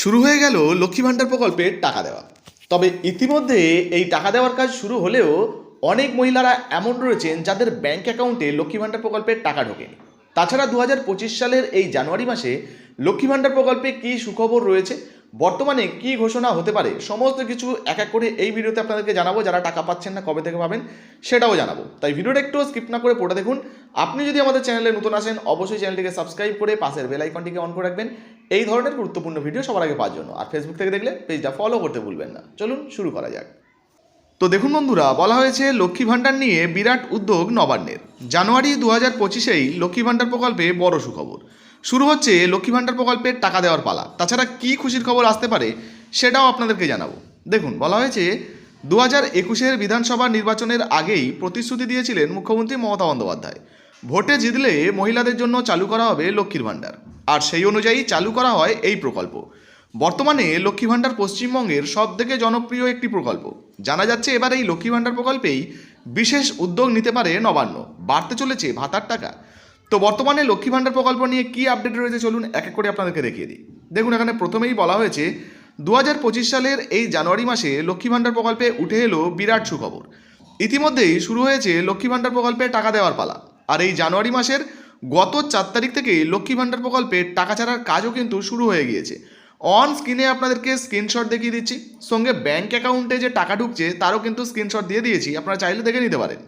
শুরু হয়ে গেল লক্ষ্মী ভাণ্ডার প্রকল্পে টাকা দেওয়া। তবে ইতিমধ্যে এই টাকা দেওয়ার কাজ শুরু হলেও অনেক মহিলারা এমন রয়েছেন যাদের ব্যাংক অ্যাকাউন্টে লক্ষ্মী ভাণ্ডার প্রকল্পের টাকা ঢোকেনি তাছাড়া দু হাজার পঁচিশ সালের এই জানুয়ারি মাসে লক্ষ্মী ভাণ্ডার প্রকল্পে কী সুখবর রয়েছে, বর্তমানে কি ঘোষণা হতে পারে, সমস্ত কিছু এক এক করে এই ভিডিওতে আপনাদেরকে জানাব, যারা টাকা পাচ্ছেন না কবে থেকে পাবেন সেটাও জানাব। তাই ভিডিওটা একটু স্কিপ না করে পড়ে দেখুন। আপনি যদি আমাদের চ্যানেলে নতুন আসেন, অবশ্যই চ্যানেলটিকে সাবস্ক্রাইব করে পাশের বেল আইকনটিকে অন করে রাখবেন। এই ধরনের গুরুত্বপূর্ণ ভিডিও সবার আগে পাওয়ার জন্য। আর ফেসবুক থেকে দেখলে পেজটা ফলো করতে ভুলবেন না। চলুন শুরু করা যাক। তো দেখুন বন্ধুরা, বলা হয়েছে লক্ষ্মী ভাণ্ডার নিয়ে বিরাট উদ্যোগ নবান্নের। জানুয়ারি দু হাজার পঁচিশেই লক্ষ্মী ভাণ্ডার প্রকল্পে বড় সুখবর। শুরু হচ্ছে লক্ষ্মী ভাণ্ডার প্রকল্পের টাকা দেওয়ার পালা। তাছাড়া কী খুশির খবর আসতে পারে সেটাও আপনাদেরকে জানাব। দেখুন, বলা হয়েছে দু হাজার একুশের বিধানসভা নির্বাচনের আগেই প্রতিশ্রুতি দিয়েছিলেন মুখ্যমন্ত্রী মমতা বন্দ্যোপাধ্যায়। ভোটে জিতলে মহিলাদের জন্য চালু করা হবে লক্ষ্মীর ভাণ্ডার। আর সেই অনুযায়ী চালু করা হয় এই প্রকল্প। বর্তমানে লক্ষ্মী ভাণ্ডার পশ্চিমবঙ্গের সবথেকে জনপ্রিয় একটি প্রকল্প। জানা যাচ্ছে এবার এই লক্ষ্মী ভাণ্ডার প্রকল্পেই বিশেষ উদ্যোগ নিতে পারে নবান্ন। বাড়তে চলেছে ভাতার টাকা। তো বর্তমানে লক্ষ্মী ভাণ্ডার প্রকল্প নিয়ে কী আপডেট রয়েছে চলুন এক এক করে আপনাদেরকে দেখিয়ে দিই। দেখুন, এখানে প্রথমেই বলা হয়েছে দু হাজার পঁচিশ সালের এই জানুয়ারি মাসে লক্ষ্মী ভাণ্ডার প্রকল্পে উঠে এলো বিরাট সুখবর। ইতিমধ্যেই শুরু হয়েছে লক্ষ্মী ভাণ্ডার প্রকল্পে টাকা দেওয়ার পালা। আর এই জানুয়ারি মাসের গত চার তারিখ থেকে লক্ষ্মী ভাণ্ডার প্রকল্পে টাকা ছাড়ার কাজও কিন্তু শুরু হয়ে গিয়েছে। অন স্ক্রিনে আপনাদেরকে স্ক্রিনশট দেখিয়ে দিচ্ছি। সঙ্গে ব্যাঙ্ক অ্যাকাউন্টে যে টাকা ঢুকছে, তারও কিন্তু স্ক্রিনশট দিয়ে দিয়েছি। আপনারা চাইলে দেখে নিতে পারেন।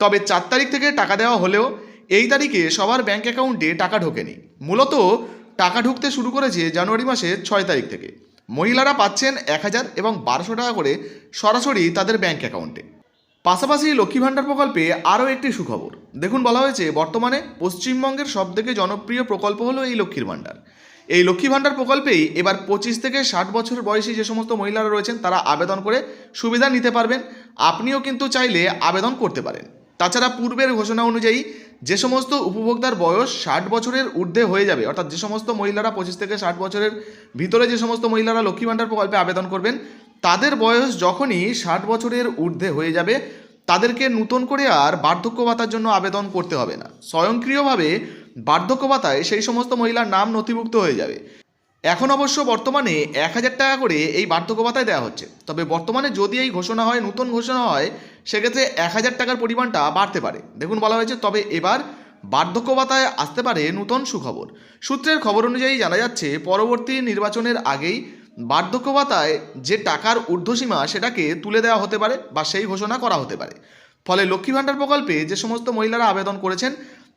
তবে চার তারিখ থেকে টাকা দেওয়া হলেও এই তারিখে সবার ব্যাঙ্ক অ্যাকাউন্টে টাকা ঢোকেনি। মূলত টাকা ঢুকতে শুরু করেছে জানুয়ারি মাসের ছয় তারিখ থেকে। মহিলারা পাচ্ছেন এক হাজার এবং বারোশো টাকা করে সরাসরি তাদের ব্যাঙ্ক অ্যাকাউন্টে পাশাপাশি লক্ষ্মী ভাণ্ডার প্রকল্পে আরও একটি সুখবর। দেখুন, বলা হয়েছে, বর্তমানে পশ্চিমবঙ্গের সবথেকে জনপ্রিয় প্রকল্প হলো এই লক্ষ্মীর ভাণ্ডার। এই লক্ষ্মী ভাণ্ডার প্রকল্পেই এবার পঁচিশ থেকে ষাট বছর বয়সী যে সমস্ত মহিলারা রয়েছেন, তারা আবেদন করে সুবিধা নিতে পারবেন। আপনিও কিন্তু চাইলে আবেদন করতে পারেন। তাছাড়া পূর্বের ঘোষণা অনুযায়ী, যে সমস্ত উপভোক্তার বয়স ষাট বছরের ঊর্ধ্বে হয়ে যাবে, অর্থাৎ যে সমস্ত মহিলারা পঁচিশ থেকে ষাট বছরের ভিতরে যে সমস্ত মহিলারা লক্ষ্মী ভাণ্ডার প্রকল্পে আবেদন করবেন তাদের বয়স যখনই ষাট বছরের ঊর্ধ্বে হয়ে যাবে, তাদেরকে নতুন করে আর বার্ধক্য ভাতার জন্য আবেদন করতে হবে না। স্বয়ংক্রিয়ভাবে বার্ধক্য ভাতায় সেই সমস্ত মহিলার নাম নথিভুক্ত হয়ে যাবে। এখন অবশ্য বর্তমানে এক হাজার টাকা করে এই বার্ধক্য ভাতায় দেওয়া হচ্ছে। তবে বর্তমানে যদি এই ঘোষণা হয়, নতুন ঘোষণা হয়, সেক্ষেত্রে এক হাজার টাকার পরিমাণটা বাড়তে পারে। দেখুন বলা হয়েছে, তবে এবার বার্ধক্য ভাতায় আসতে পারে নতুন সুখবর। সূত্রের খবর অনুযায়ী জানা যাচ্ছে, পরবর্তী নির্বাচনের আগেই বার্ধক্য ভাতায় যে টাকার ঊর্ধ্বসীমা সেটাকে তুলে দেওয়া হতে পারে বা সেই ঘোষণা করা হতে পারে। ফলে লক্ষ্মী ভাণ্ডার প্রকল্পে যে সমস্ত মহিলারা আবেদন করেছেন,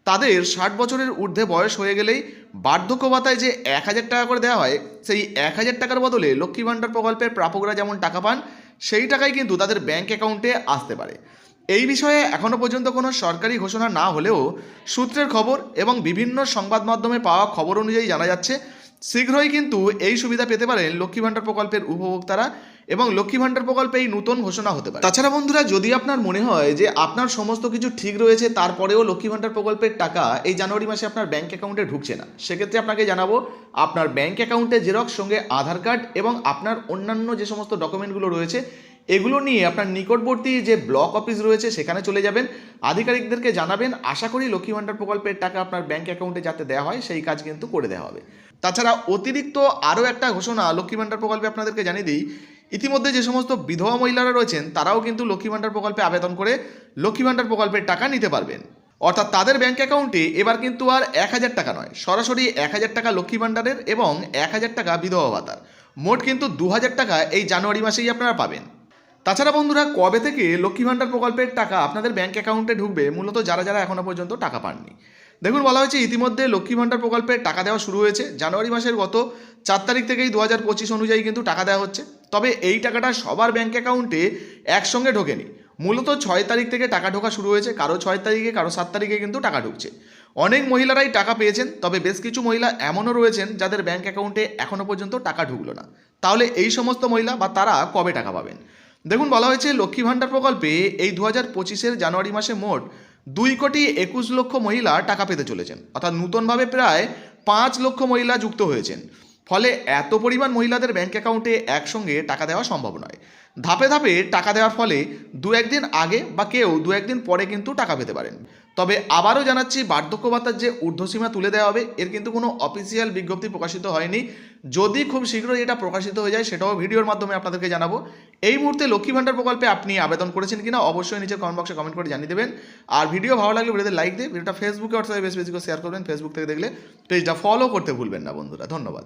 তাদের ষাট বছরের ঊর্ধ্বে বয়স হয়ে গেলেই বার্ধক্য ভাতায় যে এক হাজার টাকা করে দেওয়া হয়, সেই এক হাজার টাকার বদলে লক্ষ্মী ভাণ্ডার প্রকল্পের প্রাপকরা যেমন টাকা পান, সেই টাকাই কিন্তু তাদের ব্যাংক অ্যাকাউন্টে আসতে পারে। এই বিষয়ে এখনও পর্যন্ত কোনো সরকারি ঘোষণা না হলেও সূত্রের খবর এবং বিভিন্ন সংবাদ মাধ্যমে পাওয়া খবর অনুযায়ী জানা যাচ্ছে শীঘ্রই কিন্তু এই সুবিধা পেতে পারেন লক্ষ্মী ভাণ্ডার প্রকল্পের উপভোক্তারা এবং লক্ষ্মী ভাণ্ডার প্রকল্পে এই নতুন ঘোষণা হতে পারে। তাছাড়া বন্ধুরা, যদি আপনার মনে হয় যে আপনার সমস্ত কিছু ঠিক রয়েছে, তারপরেও লক্ষ্মী ভাণ্ডার প্রকল্পের টাকা এই জানুয়ারি মাসে আপনার ব্যাঙ্ক অ্যাকাউন্টে ঢুকছে না, সেক্ষেত্রে আপনাকে জানাব আপনার ব্যাঙ্ক অ্যাকাউন্টে জেরক্স, সঙ্গে আধার কার্ড এবং আপনার অন্যান্য যে সমস্ত ডকুমেন্টগুলো রয়েছে এগুলো নিয়ে আপনার নিকটবর্তী যে ব্লক অফিস রয়েছে, সেখানে চলে যাবেন। আধিকারিকদেরকে জানাবেন, আশা করি লক্ষ্মী ভাণ্ডার প্রকল্পের টাকা আপনার ব্যাংক অ্যাকাউন্টে যাতে দেওয়া হয়, সেই কাজ কিন্তু করে দেওয়া হবে। তাছাড়া অতিরিক্ত আরও একটা ঘোষণা লক্ষ্মী ভাণ্ডার প্রকল্পে আপনাদেরকে জানিয়ে দিই, ইতিমধ্যে যে সমস্ত বিধবা মহিলারা রয়েছেন, তারাও কিন্তু লক্ষ্মী ভাণ্ডার প্রকল্পে আবেদন করে লক্ষ্মী ভাণ্ডার প্রকল্পের টাকা নিতে পারবেন। অর্থাৎ তাদের ব্যাঙ্ক অ্যাকাউন্টে এবার কিন্তু আর এক হাজার টাকা নয়, সরাসরি এক হাজার টাকা লক্ষ্মী ভাণ্ডারের এবং এক হাজার টাকা বিধবা ভাতার। মোট কিন্তু দু হাজার টাকা এই জানুয়ারি মাসেই আপনারা পাবেন। তাছাড়া বন্ধুরা, কবে থেকে লক্ষ্মী ভাণ্ডার প্রকল্পের টাকা আপনাদের ব্যাঙ্ক অ্যাকাউন্টে ঢুকবে, মূলত যারা যারা এখনও পর্যন্ত টাকা পাননি। দেখুন, বলা হয়েছে ইতিমধ্যে লক্ষ্মী ভাণ্ডার প্রকল্পের টাকা দেওয়া শুরু হয়েছে। জানুয়ারি মাসের গত চার তারিখ থেকেই দু হাজার পঁচিশ অনুযায়ী কিন্তু টাকা দেওয়া হচ্ছে। তবে এই টাকাটা সবার ব্যাঙ্ক অ্যাকাউন্টে একসঙ্গে ঢোকেনি। মূলত ছয় তারিখ থেকে টাকা ঢোকা শুরু হয়েছে। কারও ছয় তারিখে, কারও সাত তারিখে কিন্তু টাকা ঢুকছে। অনেক মহিলারাই টাকা পেয়েছেন, তবে বেশ কিছু মহিলা এমনও রয়েছেন যাদের ব্যাঙ্ক অ্যাকাউন্টে এখনও পর্যন্ত টাকা ঢুকলো না। তাহলে এই সমস্ত মহিলা বা তারা কবে টাকা পাবেন? দেখুন, বলা হয়েছে লক্ষ্মী ভাণ্ডার প্রকল্পে এই দু হাজার পঁচিশের জানুয়ারি মাসে মোট দুই কোটি একুশ লক্ষ মহিলা টাকা পেতে চলেছেন। অর্থাৎ নূতনভাবে প্রায় পাঁচ লক্ষ মহিলা যুক্ত হয়েছেন। ফলে এত পরিমাণ মহিলাদের ব্যাঙ্ক অ্যাকাউন্টে একসঙ্গে টাকা দেওয়া সম্ভব নয়। ধাপে ধাপে টাকা দেওয়ার ফলে দু একদিন আগে বা কেউ দু একদিন পরে কিন্তু টাকা পেতে পারেন। তবে আবারও জানাচ্ছি বার্ধক্য ভাতার যে ঊর্ধ্বসীমা তুলে দেওয়া হবে, এর কিন্তু কোনো অফিসিয়াল বিজ্ঞপ্তি প্রকাশিত হয়নি। যদি খুব শীঘ্রই এটা প্রকাশিত হয়ে যায়, সেটাও ভিডিওর মাধ্যমে আপনাদেরকে জানাব। এই মুহূর্তে লক্ষ্মী ভাণ্ডার প্রকল্পে আপনি আবেদন করেছেন কিনা, অবশ্যই নিচে কমেন্ট বক্সে কমেন্ট করে জানিয়ে দেবেন। আর ভিডিও ভালো লাগলে ভিডিওতে লাইক দিয়ে, ভিডিওটা ফেসবুকে হোয়াটসঅ্যাপে বেশি বেশি করে শেয়ার করবেন। ফেসবুক থেকে দেখলে পেজটা ফলো করতে ভুলবেন না বন্ধুরা। ধন্যবাদ।